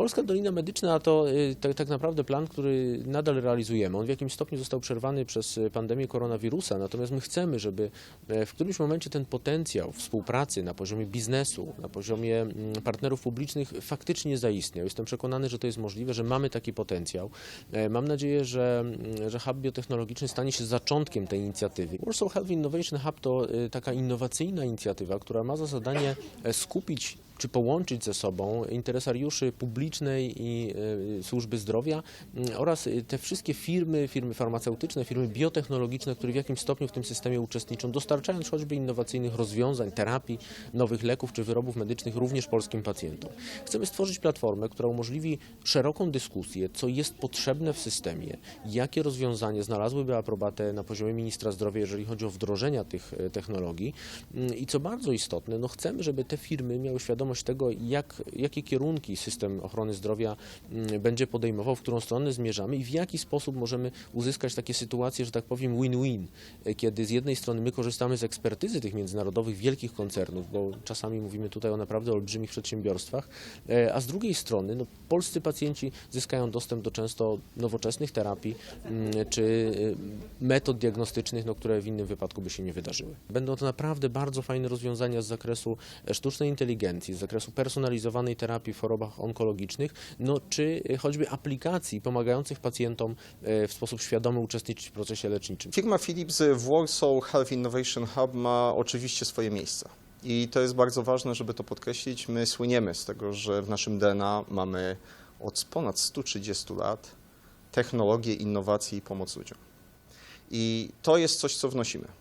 Polska Dolina Medyczna to y, tak, tak naprawdę plan, który nadal realizujemy. On w jakimś stopniu został przerwany przez y, pandemię koronawirusa, natomiast my chcemy, żeby e, w którymś momencie ten potencjał współpracy na poziomie biznesu, na poziomie mm, partnerów publicznych faktycznie zaistniał. Jestem przekonany, że to jest możliwe, że mamy taki potencjał. E, Mam nadzieję, że, mm, że Hub Biotechnologiczny stanie się zaczątkiem tej inicjatywy. Warsaw Health Innovation Hub to y, taka innowacyjna inicjatywa, która ma za zadanie e, skupić czy połączyć ze sobą interesariuszy publicznej i e, służby zdrowia m, oraz e, te wszystkie firmy, firmy farmaceutyczne, firmy biotechnologiczne, które w jakimś stopniu w tym systemie uczestniczą, dostarczając choćby innowacyjnych rozwiązań, terapii, nowych leków czy wyrobów medycznych również polskim pacjentom. Chcemy stworzyć platformę, która umożliwi szeroką dyskusję, co jest potrzebne w systemie, jakie rozwiązania znalazłyby aprobatę na poziomie ministra zdrowia, jeżeli chodzi o wdrożenia tych e, technologii Mm, i co bardzo istotne, no chcemy, żeby te firmy miały świadomość tego, jak, jakie kierunki system ochrony zdrowia mm, będzie podejmował, w którą stronę zmierzamy i w jaki sposób możemy uzyskać takie sytuacje, że tak powiem win-win, e, kiedy z jednej strony my korzystamy z ekspertyzy tych międzynarodowych wielkich koncernów, bo czasami mówimy tutaj o naprawdę olbrzymich przedsiębiorstwach, e, a z drugiej strony no, polscy pacjenci zyskają dostęp do często nowoczesnych terapii mm, czy e, metod diagnostycznych, no, które w innym wypadku by się nie wydarzyły. Będą to naprawdę bardzo fajne rozwiązania z zakresu sztucznej inteligencji, zakresu personalizowanej terapii w chorobach onkologicznych, no, czy e, choćby aplikacji pomagających pacjentom e, w sposób świadomy uczestniczyć w procesie leczniczym. Firma Philips w Warsaw Health Innovation Hub ma oczywiście swoje miejsce. I to jest bardzo ważne, żeby to podkreślić. My słyniemy z tego, że w naszym DNA mamy od ponad 130 lat technologię, innowacje i pomoc ludziom. I to jest coś, co wnosimy.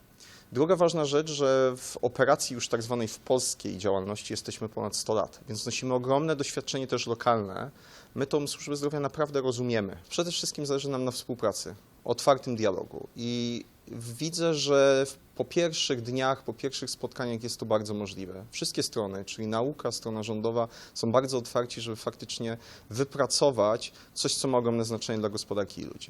Druga ważna rzecz, że w operacji już tak zwanej w polskiej działalności jesteśmy ponad 100 lat, więc nosimy ogromne doświadczenie też lokalne. My tą służbę zdrowia naprawdę rozumiemy. Przede wszystkim zależy nam na współpracy, otwartym dialogu i widzę, że po pierwszych dniach, po pierwszych spotkaniach jest to bardzo możliwe. Wszystkie strony, czyli nauka, strona rządowa są bardzo otwarci, żeby faktycznie wypracować coś, co ma ogromne znaczenie dla gospodarki i ludzi.